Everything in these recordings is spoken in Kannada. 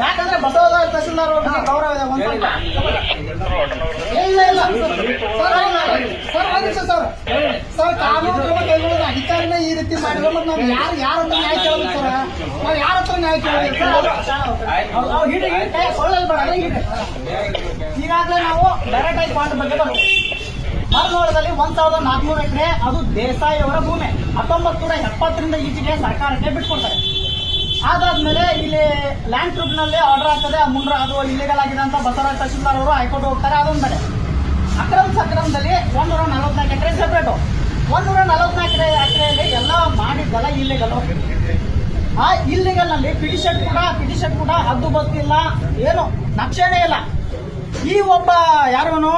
ಯಾಕಂದ್ರೆ ಬಸವರಾಜ ತಹಸೀಲ್ದಾರ್ ಅವ್ರಿಗೆ ಗೌರವ ಇದೆ ಒಂದ್. ಇಲ್ಲ ಇಲ್ಲ ಸರ್. ಸರ್ ನಿಮಿಷ ಸರ್ ಸರ್ ಈ ರೀತಿ ಮಾಡಿದ್ರೆ ನಾವು ಯಾರು ಯಾರ ಹತ್ರ ನ್ಯಾಯ ಕೇಳೋದು ಸರ್ ನಾವು ಯಾರ ಹತ್ರ ನ್ಯಾಯ ಕೇಳೋದು ಸರ್ ಈಗಾಗಲೇ ನಾವು ಡೈರೆಕ್ಟ್ ಆಗಿ ಪಾಯಿಂಟ್ ಬಗ್ಗೆ ಮರನೋಳದಲ್ಲಿ ಒಂದ್ ಸಾವಿರದ ನಾಲ್ಕುನೂರು ಎಕರೆ, ಅದು ದೇಸಾಯಿ ಅವರ ಭೂಮಿ. ಹತ್ತೊಂಬತ್ತು ನೂರ ಎಪ್ಪತ್ತರಿಂದ ಈಚೆಗೆ ಸರ್ಕಾರಕ್ಕೆ ಬಿಟ್ಕೊಡ್ತಾರೆ. ಅದಾದ್ಮೇಲೆ ಇಲ್ಲಿ ಲ್ಯಾಂಡ್ ಟ್ರಿಬ್ಯುನಲ್ ಆರ್ಡರ್ ಆಗ್ತದೆ, ಆ ಮುಂಡ್ರ ಅದು ಇಲ್ಲಿಗಲ್ ಆಗಿದೆ ಅಂತ ಬಸವರಾಜ್ ತಹಶೀಲ್ದಾರ್ ಅವರು ಹೈಕೋರ್ಟ್ ಹೋಗ್ತಾರೆ ಅದೊಂದು ಕಡೆ ಅಕ್ರಮ ಸಕ್ರಮದಲ್ಲಿ ಒಂದೂರ ನಲವತ್ನಾಲ್ಕು ಎಕರೆ ಸೆಪರೇಟ್ ಒಂದೂರ ನಲವತ್ನಾಲ್ಕು ಎಕರೆ ಎಕರೆಯಲ್ಲಿ ಎಲ್ಲ ಮಾಡಿದ್ದಲ್ಲ ಇಲ್ಲಿಗಲ್ ಆ ಇಲ್ಲಿಗಲ್ನಲ್ಲಿ ಪಿಟಿಷನ್ ಕೂಡ ಪಿಟಿಷನ್ ಕೂಡ ಹದ್ದು ಬಸ್ತಿಲ್ಲ, ಏನು ನಕ್ಷೆನೇ ಇಲ್ಲ. ಈ ಒಬ್ಬ ಯಾರವನು?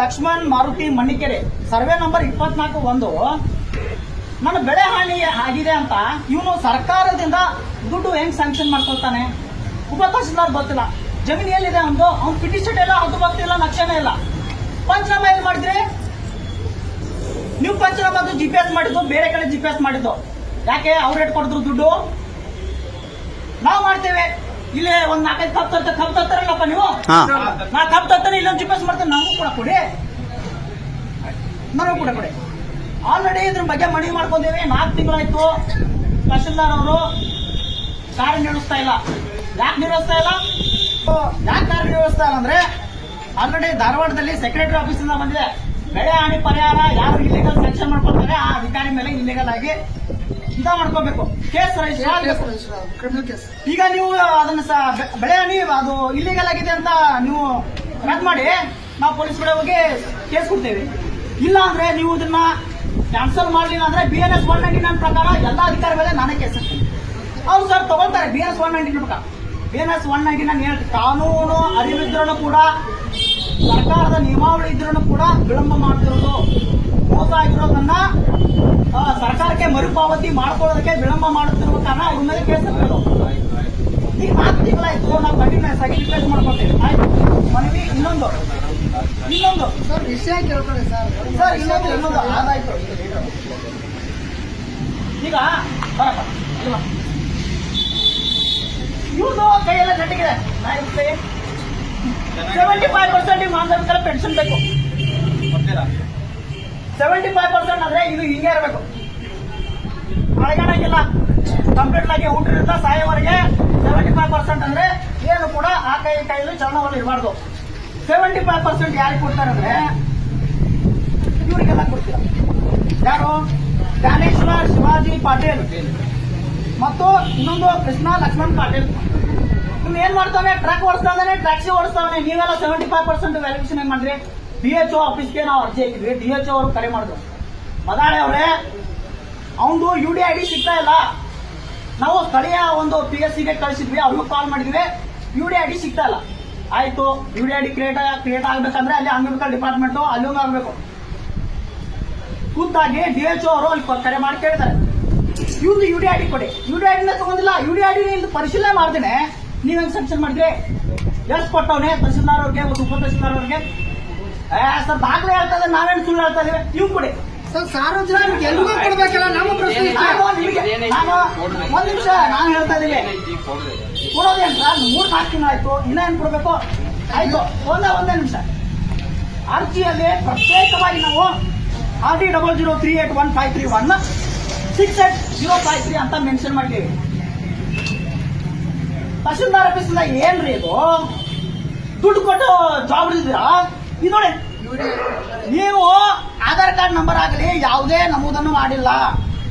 ಲಕ್ಷ್ಮಣ್ ಮಾರುತಿ ಮಣ್ಣಿಕೆರೆ. ಸರ್ವೆ ನಂಬರ್ ಇಪ್ಪತ್ನಾಲ್ಕು ಒಂದು. ನನ್ನ ಬೆಳೆ ಹಾನಿ ಆಗಿದೆ ಅಂತ ಇವನು ಸರ್ಕಾರದಿಂದ ದುಡ್ಡು ಹೆಂಗ್ ಸ್ಯಾಂಕ್ಷನ್ ಮಾಡ್ಕೊಳ್ತಾನೆ? ಉಪ ತಹಸೀಲ್ದಾರ್ ಗೊತ್ತಿಲ್ಲ. ಜಮೀನು ಎಲ್ಲಿದೆ ಒಂದು ಅವ್ನು ಪಿಟಿಷನ್ ಎಲ್ಲ ಅದು ಗೊತ್ತಿಲ್ಲ ನಕ್ಷೆನೇ ಇಲ್ಲ. ಪಂಚನಾಮ ಏನ್ ಮಾಡಿದ್ರಿ? ನೀವು ಪಂಚನಾಮ ಅದು ಜಿ ಪಿ ಎಸ್ ಮಾಡಿದ್ದು, ಬೇರೆ ಕಡೆ ಜಿ ಪಿ ಎಸ್ ಮಾಡಿದ್ದು. ಯಾಕೆ? ಅವ್ರು ಹೇಳ್ಕೊಡಿದ್ರು ದುಡ್ಡು? ನಾವು ಮಾಡ್ತೇವೆ. ಇಲ್ಲೇ ಒಂದ್ ನಾಲ್ಕೈದು ಕಪ್ ತರ್ತಾರೆ ಕಪ್ ತರ್ತಾರಲ್ಲಪ್ಪ ನೀವು? ಹಾ. ನಾ ಕಪ್ ತರ್ತಾನೆ ಇಲ್ಲೊಂದು ಜಿ ಮಾಡ್ತೀನಿ ನಮಗೂ ಕೂಡ ಕೊಡಿ. ನಮಗೂ ಕೂಡ ಕೊಡಿ. ಆಲ್ರೆಡಿ ಇದ್ರ ಬಗ್ಗೆ ಮನವಿ ಮಾಡ್ಕೊಂಡೇವಿ ನಾಲ್ಕು ತಿಂಗಳಾಯ್ತು. ತಹಶೀಲ್ದಾರ್ ಅವರು. ಕಾರ್ಯನಿರ್ವಹಿಸ್ತಾ ಇಲ್ಲ. ಯಾಕೆ ನಿರ್ವಹಿಸ್ತಾ ಇಲ್ಲ? ಯಾಕೆ ಕಾರ್ಯನಿರ್ವಹಿಸ್ತಾ ಇಲ್ಲ ಅಂದ್ರೆ ಆಲ್ರೆಡಿ ಧಾರವಾಡದಲ್ಲಿ ಸೆಕ್ರೆಟರಿ ಆಫೀಸಿಂದ ಬಂದಿದೆ. ಬೆಳೆ ಹಾನಿ ಪರಿಹಾರ ಯಾರು ಇಲ್ಲಿಗಲ್ ಸ್ಯಾಂಕ್ಷನ್ ಮಾಡ್ಕೊಳ್ತಾರೆ ಆ ಅಧಿಕಾರಿ ಮೇಲೆ ಇಲ್ಲಿಗಲ್ ಆಗಿ ಇದ ಮಾಡ್ಕೋಬೇಕು. Case criminal case. ಈಗ ನೀವು ಅದನ್ನ ಬೆಳೆ ಹಾನಿ ಅದು ಇಲ್ಲಿಗಲ್ ಆಗಿದೆ ಅಂತ ನೀವು ರದ್ದು ಮಾಡಿ ನಾವು ಪೊಲೀಸ್ ಕಡೆ ಹೋಗಿ ಕೇಸ್ ಕೊಡ್ತೇವೆ. ಇಲ್ಲ ಅಂದ್ರೆ ನೀವು ಇದನ್ನ ಕ್ಯಾನ್ಸಲ್ ಮಾಡಲಿಲ್ಲ ಅಂದ್ರೆ B N S one ninety nine ಪ್ರಕಾರ ಎಲ್ಲ ಅಧಿಕಾರಿ ಮೇಲೆ ನಾನೇ ಕೇಸ್ ಅವ್ರು ಸರ್ ತಗೊಳ್ತಾರೆ B N S one ninety ಪ್ರಕಾರ. B N S one ninety nine ಕಾನೂನು ಅರಿವಿದ್ರೂ ಕೂಡ ಸರ್ಕಾರದ ನಿಯಮಾವಳಿ ಇದ್ರೂ ಕೂಡ ವಿಳಂಬ ಮಾಡ್ತಿರೋದು ಮೋಸ ಆಗಿರೋದನ್ನ ಮರುಪಾವತಿ ಮಾಡ್ಕೊಳ್ಳೋದಕ್ಕೆ ವಿಳಂಬ ಮಾಡುತ್ತಿರುವ ಕಾರಣ ಅವ್ರ ಮೇಲೆ ಕೇಸ್ ಈಗ ನಾಲ್ಕು ತಿಂಗಳಾಯ್ತು ನಾವು ಕಂಟಿನ್ಯೂಸ್ ಆಗಿ ರಿಪ್ಲೇಸ್ ಮಾಡ್ಕೊಳ್ತೇವೆ ಆಯ್ತು. ಮನವಿ ಇನ್ನೊಂದು. ಇನ್ನೊಂದು. ಸರ್ ವಿಷಯ ಕೇಳ್ತಾರೆ ಸರ್. ಸರ್ ಇನ್ನೊಂದು ಇನ್ನೊಂದು. ಅದಾಯ್ತು ಈಗ. ಇವ್ರದ್ದು ಕೈಯೆಲ್ಲ ಗಟ್ಟಿಗಿದೆ. ಸೆವೆಂಟಿ ಫೈವ್ ಪರ್ಸೆಂಟ್ ಮಾನಸಿಕ ಪೆನ್ಷನ್ ಬೇಕು. ಸೆವೆಂಟಿ ಫೈವ್ ಪರ್ಸೆಂಟ್ ಅಂದ್ರೆ ಇದು ಹಿಂಗೆ ಇರಬೇಕು. ಅಳಗಾಡಂಗಿಲ್ಲ. ಕಂಪ್ಲೀಟ್ ಆಗಿ ಹುಟ್ಟಿರುತ್ತ ಸಾಯೋವರೆಗೆ ಸೆವೆಂಟಿ ಫೈವ್ ಪರ್ಸೆಂಟ್ ಅಂದ್ರೆ ಏನು ಕೂಡ ಆ ಕೈ ಕೈಯಲ್ಲಿ ಚಲನವಲ್ಲ ಇರಬಾರ್ದು. ಸೆವೆಂಟಿ ಫೈವ್ ಪರ್ಸೆಂಟ್ ಯಾರಿಗೆ ಕೊಡ್ತಾರೆ ಅಂದ್ರೆ ಇವರಿಗೆಲ್ಲ ಕೊಡ್ತೀರ. ಯಾರು? ಜ್ಞಾನೇಶ್ವರ ಶಿವಾಜಿ ಪಾಟೀಲ್ ಮತ್ತು ಇನ್ನೊಂದು ಕೃಷ್ಣ ಲಕ್ಷ್ಮಣ್ ಪಾಟೀಲ್. ನೀವು ಏನ್ ಮಾಡ್ತಾವೆ ಟ್ರಕ್ ಓಡಿಸ್ತಾನೆ ಟ್ಯಾಕ್ಸಿ ಓಡಿಸ್ತಾವೆ ನೀವೆಲ್ಲ ಸೆವೆಂಟಿ ಫೈವ್ ಪರ್ಸೆಂಟ್ ವ್ಯಾಲ್ಯೂಷನ್ ಏನ್ ಮಾಡ್ರಿ ಡಿ ಎಚ್ ಆಫೀಸ್ಗೆ ನಾವು ಅರ್ಜಿ ಹಾಕಿದ್ವಿ. ಡಿ ಎಚ್ ಅವರು ಕರೆ ಮಾಡಿದ್ರು. ಮದಾಳೆ ಅವರೇ ಅವನು ಯು ಡಿ ಐ ಡಿ ಸಿಗ್ತಾ ಇಲ್ಲ. ನಾವು ಸ್ಥಳೀಯ ಒಂದು ಪಿ ಎಸ್ ಸಿಗೆ ಕಳಿಸಿದ್ವಿ, ಅವ್ರಿಗೂ ಕಾಲ್ ಮಾಡಿದ್ವಿ. ಯು ಡಿ ಐ ಡಿ ಸಿಗ್ತಾ ಇಲ್ಲ. ಆಯ್ತು U D I D create create ಆಗ್ಬೇಕಂದ್ರೆ ಅಲ್ಲಿ ಅಂಗವಿಕಲ್ ಡಿಪಾರ್ಟ್ಮೆಂಟ್ ಅಲ್ಲಿ ಆಗ್ಬೇಕು. ಖುದ್ದಾಗಿ ಡಿ ಎಚ್ ಅವರು ಅಲ್ಲಿ ಕರೆ ಮಾಡಿ ಕೇಳ್ತಾರೆ. ಇವ್ರದ್ದು ಯು ಡಿ ಐ ಡಿ ಕೊಡಿ. ಯು ಡಿ ಐ ಡಿನ ತಗೊಂಡಿಲ್ಲ. ಯು ಡಿ ಐ ಡಿ ಪರಿಶೀಲನೆ ಮಾಡ್ದೇನೆ. ನೀವ್ ಹೆಂಗ್ ಸೆಕ್ಷನ್ ಮಾಡಿದ್ರಿ? ಎಷ್ಟು ಕೊಟ್ಟವನೆ, ತಹಸೀಲ್ದಾರ್ ಅವ್ರಿಗೆ ಉಪ ತಹಸೀಲ್ದಾರ್ ಅವ್ರಿಗೆ. ಸರ್ ದಾಖಲೆ ಹೇಳ್ತಾ ಇದ್ದಾರೆ. ನಾವೇನು ಸುಳ್ಳು ಹೇಳ್ತಾ ಇದೀವಿ? ಇವ್ ಕೊಡಿ. ಸರ್ ಸಾರ್ವಜನಿಕರಿಗೆ ಎಲ್ರಿಗೂ ಕೊಡ್ಬೇಕಲ್ಲ ನಮ್ಮ ಪ್ರಶ್ನೆ ನಿಮಗೆ ನಾನು ಒಂದ್ ನಿಮಿಷ ನಾನು ಹೇಳ್ತಾ ಇದೀನಿ ಕೊಡೋದೇನ್ ಸರ್? ಮೂರ್ ನಾಲ್ಕು ದಿನ ಆಯ್ತು ಇನ್ನೇನ್ ಕೊಡ್ಬೇಕು? ಆಯ್ತು ಒಂದೇ ಒಂದೇ ನಿಮಿಷ. ಅರ್ಜಿಯಲ್ಲಿ ಪ್ರತ್ಯೇಕವಾಗಿ ನಾವು R D double zero three eight one five three one six eight zero five three ಅಂತ ಮೆನ್ಷನ್ ಮಾಡಿದ್ದೀವಿ ತಹಶೀಲ್ದಾರ್ ಆಫೀಸಿಂದ ಏನ್ರಿ ಇದು? ದುಡ್ಡು ಕೊಟ್ಟು ಜಾಬ್ ಹಿಡಿದಿರಾ ಇದು ನೋಡಿ ನೀವು ಕಾರ್ಡ್ ನಂಬರ್ ಆಗಲಿ ಯಾವುದೇ ನಮೂದನ್ನು ಮಾಡಿಲ್ಲ.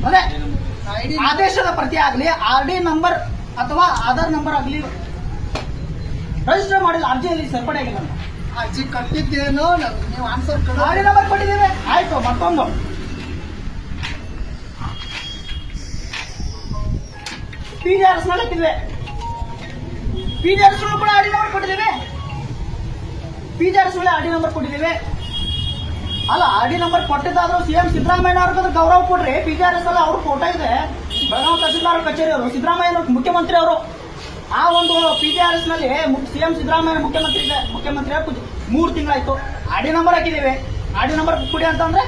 ಅಂದ್ರೆ ಆದೇಶದ ಪ್ರತಿ ಆಗಲಿ ಆರ್ ಡಿ ನಂಬರ್ ಅಥವಾ ಆಧಾರ್ ನಂಬರ್ ಆಗಲಿ ರಿಜಿಸ್ಟರ್ ಮಾಡಿಲ್ಲ ಅರ್ಜಿಯಲ್ಲಿ ಸೇರ್ಪಡೆ ಆಗಿಲ್ಲ ಅರ್ಜಿ ಕಟ್ಟಿದ್ದೇನೋ ನೀವು answer RD R D number ಕೊಟ್ಟಿದ್ದೇವೆ. ಆಯ್ತು ಮತ್ತೊಂದು. ಪಿ ಜಿ ಆರ್ ಎಸ್ ಹಾಕಿದ್ವಿ ಪಿ ಜಿ ಆರ್ ಎಸ್ ಕೂಡ ಆರ್ ಡಿ ನಂಬರ್ ಕೊಟ್ಟಿದ್ದೇವೆ. P G R S R D number ಕೊಟ್ಟಿದ್ದೇವೆ. ಅಲ್ಲ, ಆರ್ ಡಿ ನಂಬರ್ ಕೊಟ್ಟಿದ್ದಾದ್ರು ಸಿಎಂ ಸಿದ್ದರಾಮಯ್ಯ ಅವ್ರಿಗೆ ಗೌರವ ಕೊಡ್ರಿ ಪಿ ಜಿ ಆರ್ ಎಸ್ ಅಲ್ಲ ಅವ್ರ ಫೋಟೋ ಇದೆ. ಬೆಳಗಾವಿ ತಹಸೀಲ್ದಾರ್ ಕಚೇರಿ ಅವರು ಸಿದ್ದರಾಮಯ್ಯ ಮುಖ್ಯಮಂತ್ರಿ ಅವರು. ಆ ಒಂದು ಪಿ ಜಿ ಆರ್ ಎಸ್ನಲ್ಲಿ ಸಿಎಂ ಸಿದ್ದರಾಮಯ್ಯ ಮುಖ್ಯಮಂತ್ರಿ ಇದೆ. ಮುಖ್ಯಮಂತ್ರಿ ಮೂರು ತಿಂಗಳಾಯ್ತು. ಆರ್ ಡಿ ನಂಬರ್ ಹಾಕಿದ್ದೀವಿ ಆರ್ ಡಿ ನಂಬರ್ ಕೊಡಿ ಅಂತಂದ್ರೆ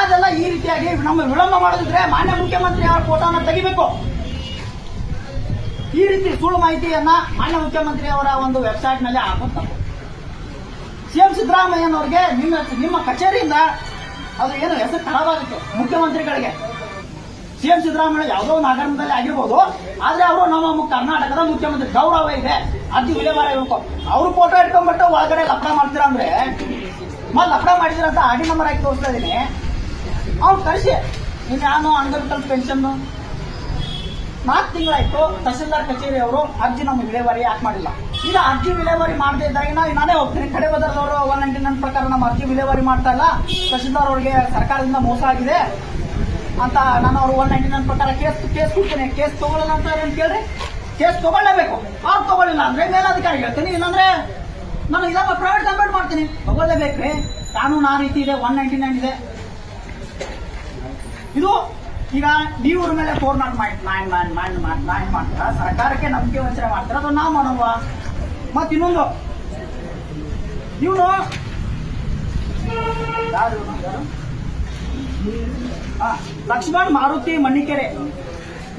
ಅದೆಲ್ಲ ಈ ರೀತಿಯಾಗಿ ನಮ್ಮ ವಿಳಂಬ ಮಾಡೋದಿದ್ರೆ ಮಾನ್ಯ ಮುಖ್ಯಮಂತ್ರಿ ಅವರ ಫೋಟೋನ ತೆಗಿಬೇಕು. ಈ ರೀತಿ ಸುಳ್ಳು ಮಾಹಿತಿಯನ್ನ ಮಾನ್ಯ ಮುಖ್ಯಮಂತ್ರಿ ಅವರ ಒಂದು ವೆಬ್ಸೈಟ್ನಲ್ಲಿ ಹಾಕೋದು ತಪ್ಪು ಸಿಎಂ ಸಿದ್ದರಾಮಯ್ಯನವ್ರಿಗೆ ನಿಮ್ಮ ನಿಮ್ಮ ಕಚೇರಿಯಿಂದ ಅದು ಏನು ಹೆಸರು ಖರಾಬ್ ಮುಖ್ಯಮಂತ್ರಿಗಳಿಗೆ. ಮುಖ್ಯಮಂತ್ರಿಗಳಿಗೆ ಸಿಎಂ ಸಿದ್ದರಾಮಯ್ಯ ಯಾವುದೋ ಒಂದು ಆಗರಣದಲ್ಲಿ ಆಗಿರ್ಬೋದು, ಆದ್ರೆ ಅವರು ನಮ್ಮ ಕರ್ನಾಟಕದ ಮುಖ್ಯಮಂತ್ರಿ. ಗೌರವ ಇದೆ. ಅರ್ಜಿ ವಿಲೇವಾರ ಇರಬೇಕು. ಅವ್ರು ಫೋಟೋ ಇಟ್ಕೊಂಡ್ಬಿಟ್ಟು ಒಳಗಡೆ ಲಫ್ಡ ಮಾಡ್ತೀರಾ ಅಂದ್ರೆ? ಮತ್ತೆ ಲಫ್ಡ ಮಾಡಿದಿರ ಅಂತ ಆಡಿ ನಂಬರ್ ಆಗಿ ತೋರಿಸ್ತಾ ಇದ್ದೀನಿ ಅವ್ರು ಕಳಿಸಿ ಇನ್ನು ನಾನು ಅಂಗವಿಕಲ್ ಪೆನ್ಷನ್ ನಾಲ್ಕು ತಿಂಗಳಾಯ್ತು ತಹಸೀಲ್ದಾರ್ ಕಚೇರಿ ಅವರು ಅರ್ಜಿ ನಮ್ಮ ವಿಲೇವಾರಿ ಯಾಕೆ ಮಾಡಿಲ್ಲ? ಈಗ ಅರ್ಜಿ ವಿಲೇವಾರಿ ಮಾಡದೇ ಇದ್ದಾಗ ನಾನೇ ಹೋಗ್ತೀನಿ ಕಡೆ ಬದಲದವರು ಒನ್ ನೈಂಟಿ ನೈನ್ ಪ್ರಕಾರ ನಮ್ಮ ಅರ್ಜಿ ವಿಲೇವಾರಿ ಮಾಡ್ತಾ ಇಲ್ಲ. ತಹಸೀಲ್ದಾರ್ ಅವರಿಗೆ ಸರ್ಕಾರದಿಂದ ಮೋಸ ಆಗಿದೆ ಅಂತ ನಾನು ಅವ್ರು ಒನ್ ನೈಂಟಿ ನೈನ್ ಪ್ರಕಾರ ಕೇಸ್ ಕೇಸ್ ಕೊಡ್ತೀನಿ. ಕೇಸ್ ತಗೊಳ್ಳಲ್ಲ ಅಂತ ಏನು ಕೇಸ್ ತಗೊಳ್ಳೇಬೇಕು. ಅವ್ರು ತಗೊಳ್ಳಿಲ್ಲ ಅಂದ್ರೆ ಮೇಲಾಧಿಕಾರಿ ಹೇಳ್ತೀನಿ. ಇಲ್ಲಾಂದ್ರೆ ನಾನು ಇಲ್ಲ ಪ್ರೈವೇಟ್ ಕಂಪ್ಲೇಂಟ್ ಮಾಡ್ತೀನಿ. ತಗೊಳ್ಳೇಬೇಕ್ರಿ. ಕಾನೂನು ಆ ರೀತಿ ಇದೆ ಒನ್ ನೈಂಟಿ ನೈನ್ ಇದೆ ಇದು ಈಗ ನೀವು ಮೇಲೆ ಫೋನ್ ಮಾಡಿ ಮಾಡಿ ನೈನ್ ನೈನ್ ಮಾಡಿ ನೈನ್ ಮಾಡ್ತಾರ? ಸರ್ಕಾರಕ್ಕೆ ನಂಬಿಕೆ ವಂಚನೆ ಮಾಡ್ತಾರ ಅದು ನಾವು ಮಾಡುವ ಮತ್ ಇನ್ನೊಂದು. ಇವನು ಲಕ್ಷ್ಮಣ್ ಮಾರುತಿ ಮಣ್ಣಿಕೆರೆ.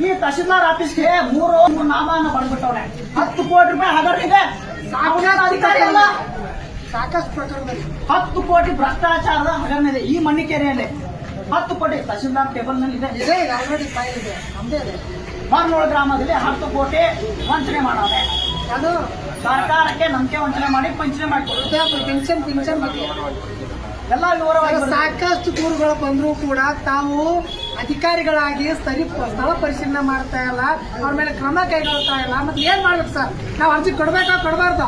ಈ ತಹಶೀಲ್ದಾರ್ ಆಫೀಸ್ಗೆ ಮೂರು ಮೂರು ನಾಮವನ್ನು ಬಂದ್ಬಿಟ್ಟವ್ರೆ ಹತ್ತು ಕೋಟಿ ರೂಪಾಯಿ ಹಗರಣ ಇದೆ. ಅಧಿಕಾರಿ ಅಲ್ಲ. ಸಾಕಷ್ಟು ಪ್ರಕರಣದಲ್ಲಿ ಹತ್ತು ಕೋಟಿ ಭ್ರಷ್ಟಾಚಾರದ ಹಗರಣ ಇದೆ ಈ ಮಣ್ಣಿಕೆರೆಯಲ್ಲಿ. ಹತ್ತು ಕೋಟಿ ತಹಶೀಲ್ದಾರ್ ಟೇಬಲ್ನಲ್ಲಿ ಇದೆ. ಇದೆ ಈಗ ಆಲ್ರೆಡಿ ಫೈಲ್ ಇದೆ. ನಮ್ದೇ ಇದೆ. ಮಾರ್ನೋಳ ಗ್ರಾಮದಲ್ಲಿ ಹತ್ತು ಕೋಟಿ ವಂಚನೆ ಮಾಡವ್ರೆ ಅದು ಸರ್ಕಾರಕ್ಕೆ ನಂಬಿಕೆ ವಂಚನೆ ಮಾಡಿ ಪಂಚನೆ ಮಾಡಿಕೊಡುತ್ತೆ ಪೆನ್ಷನ್ ಪೆನ್ಷನ್ ಬಗ್ಗೆ. ಎಲ್ಲ ವಿವರವಾಗಿ ಸಾಕಷ್ಟು ದೂರುಗಳು ಬಂದರೂ ಕೂಡ ತಾವು ಅಧಿಕಾರಿಗಳಾಗಿ ಸರಿ ಸ್ಥಳ ಪರಿಶೀಲನೆ ಮಾಡ್ತಾ ಇಲ್ಲ. ಅವ್ರ ಮೇಲೆ ಕ್ರಮ ಕೈಗೊಳ್ತಾ ಇಲ್ಲ. ಮತ್ತೆ ಏನ್ ಮಾಡ್ಬೇಕು ಸರ್? ನಾವು ಅರ್ಜಿ ಕೊಡ್ಬೇಕಾ ಕೊಡಬಾರ್ದು?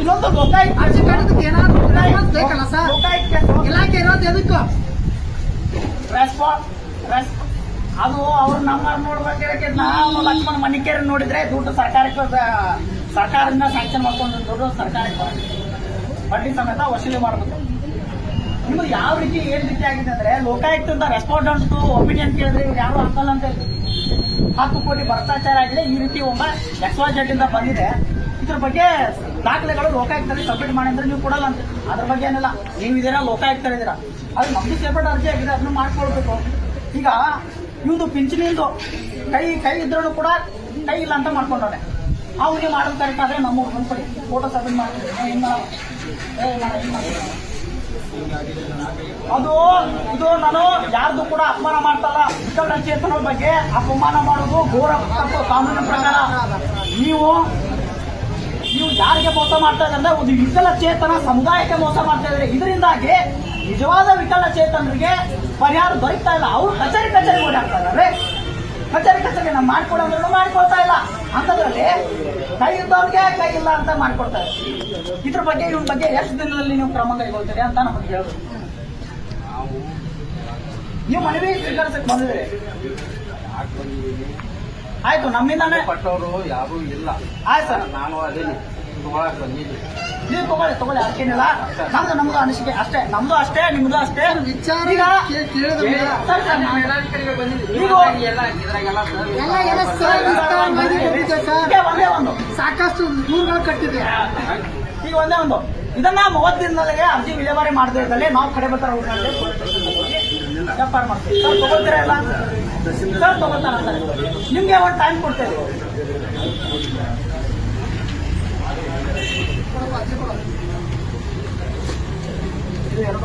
ಇನ್ನೊಂದು ಅರ್ಜಿ ಕಟ್ಟೋದಕ್ಕೆ ಏನಾದ್ರು ಬೇಕಲ್ಲ ಸರ್? ಇಲಾಖೆ ಇರೋದು ಎದಕ್ಕೂ? ರೆಸ್ಪಾನ್ಸ್ ರೆಸ್ ಅದು ಅವ್ರು ನಮ್ಮ ನೋಡ್ಬೇಕಾದ್ರೆ ನಾವು ಲಕ್ಷ್ಮಣ ಮಣಿಕೇರಿ ನೋಡಿದ್ರೆ ದುಡ್ಡು ಸರ್ಕಾರಕ್ಕೆ, ಸರ್ಕಾರದಿಂದ ಸ್ಯಾಂಕ್ಷನ್ ಮಾಡ್ಕೊಂಡು ದುಡ್ಡು ಸರ್ಕಾರಕ್ಕೆ. ಬಡ್ಡಿ ಸಮೇತ ವಸೂಲಿ ಮಾಡಬೇಕು. ಇನ್ನು ಯಾವ ರೀತಿ, ಏನ್ ರೀತಿ ಆಗಿದೆ ಅಂದ್ರೆ ಲೋಕಾಯುಕ್ತದ ರೆಸ್ಪಾಂಡೆಂಟ್ ಒಪಿನಿಯನ್ ಕೇಳಿದ್ರೆ ಇವ್ರು ಯಾರು ಹಾಕಲ್ಲ ಅಂತ ಹತ್ತು ಕೋಟಿ ಭ್ರಷ್ಟಾಚಾರ ಆಗಿದೆ, ಈ ರೀತಿ ಒಬ್ಬ ಎಕ್ಸ್ವಾಜೆಡ್ ಇಂದ ಬಂದಿದೆ. ಇದ್ರ ಬಗ್ಗೆ ದಾಖಲೆಗಳು ಲೋಕಾಯುಕ್ತರಿಗೆ ಸಬ್ಮಿಟ್ ಮಾಡಿದ್ರೆ ನೀವು ಕೊಡಲ್ಲ ಅಂತ. ಅದ್ರ ಬಗ್ಗೆ ಏನಿಲ್ಲ. ನೀವು ಇದೀರಾ, ಲೋಕಾಯುಕ್ತರಿದ್ದೀರಾ? ಅದು ನಮ್ದು ಸೇಪರೇಟ್ ಅರ್ಜಿ ಆಗಿದೆ, ಅದನ್ನ ಮಾಡ್ಕೊಳ್ಬೇಕು. ಈಗ ಇವ್ದು ಪಿಂಚಣಿಂದು ಕೈ ಕೈ ಇದ್ರೂ ಕೂಡ ಕೈ ಇಲ್ಲ ಅಂತ ಮಾಡ್ಕೊಂಡಾನೆ ಅವರಿಗೆ ಮಾಡೋದು ಕರೆಕ್ಟ್ ಆದ್ರೆ ನಮ್ಮ ಊರು ಕೊಡಿ ಫೋಟೋ ಸಬ್ಮಿಟ್ ಮಾಡ್ತೀವಿ. ಅದು, ಇದು ನಾನು ಯಾರ್ದು ಕೂಡ ಅಪಮಾನ ಮಾಡ್ತಲ್ಲ ವಿಕಲಚೇತನ ಬಗ್ಗೆ ಅಪಮಾನ ಮಾಡೋದು ಘೋರ ತಪ್ಪು, ಕಾನೂನಿನ ಪ್ರಕಾರ. ನೀವು ನೀವು ಯಾರಿಗೆ ಮೋಸ ಮಾಡ್ತಾ ಇದ್ದಾರೆ ಒಂದು ವಿಕಲಚೇತನ ಸಮುದಾಯಕ್ಕೆ ಮೋಸ ಮಾಡ್ತಾ ಇದ್ದಾರೆ. ಇದರಿಂದಾಗಿ ನಿಜವಾದ ವಿಕಲಚೇತನರಿಗೆ ಪರಿಹಾರ ದೊರಕ್ತಾ ಇಲ್ಲ. ಅವ್ರು ಕಚೇರಿ ಕಚೇರಿ ಓಡಾಡ್ತಾರೆ ಕಚೇರಿ ಕಚೇರಿ ನಾವು ಮಾಡ್ಕೊಡೋದ್ರೂ ಮಾಡ್ಕೊಳ್ತಾ ಇಲ್ಲ. ಅಂತದ್ರಲ್ಲಿ ಕೈ ಇದ್ದವ್ರಿಗೆ ಕೈ ಇಲ್ಲ ಅಂತ ಮಾಡ್ಕೊಡ್ತಾರೆ ಇದ್ರ ಬಗ್ಗೆ ಇವ್ರ ಬಗ್ಗೆ ಎಷ್ಟು ದಿನದಲ್ಲಿ ನೀವು ಕ್ರಮ ಕೈಗೊಳ್ತೀರಿ ಅಂತ ನಮಗೆ ಹೇಳ್ಬೇಕು ನೀವು ಮನವಿ ಸ್ವೀಕರಿಸಕ್ ಬಂದಿದ್ರಿ ಆಯ್ತು ನಮ್ಮಿಂದಾನೇ. ಪಟ್ಟವರು ಯಾರು ಇಲ್ಲ. ಆಯ್ತು ಸರ್. ನಾನು ಅದೇನೆ ತಗೊಳಕ್ ಬಂದಿದ್ದೆ ನೀವು ತಗೊಳ್ಳಿ ತಗೊಳ್ಳಿ ಅದಕ್ಕೇನಿಲ್ಲ ನಮ್ದು ನಮ್ದು ಅನಿಸಿಕೆ ಅಷ್ಟೇ ನಮ್ದು ಅಷ್ಟೇ ನಿಮ್ದು ಅಷ್ಟೇ. ವಿಚಾರ ಈಗ ಒಂದೇ ಒಂದು ಸಾಕಷ್ಟು ದೂರುಗಳು ಕಟ್ಟಿದೆ ಈಗ ಒಂದೇ ಒಂದು. ಇದನ್ನ ಮೂವತ್ತು ದಿನದೊಳಗೆ ಅರ್ಜಿ ವಿಲೇವಾರಿ ಮಾಡದೇ ಇದ್ದಲ್ಲಿ ನಾವು ಕಡೆ ಬರ್ತಾರೆ ಊರಿನಲ್ಲಿ ವ್ಯಾಪಾರ ಮಾಡ್ತೀವಿ. ಸರ್ ತಗೊಳ್ತೀರಾ ಇಲ್ಲ? ಸರ್ ತಗೋತಾರ ನಿಮ್ಗೆ ಒಂದು ಟೈಮ್ ಕೊಡ್ತೇವೆ. ಇದು ಎರಡು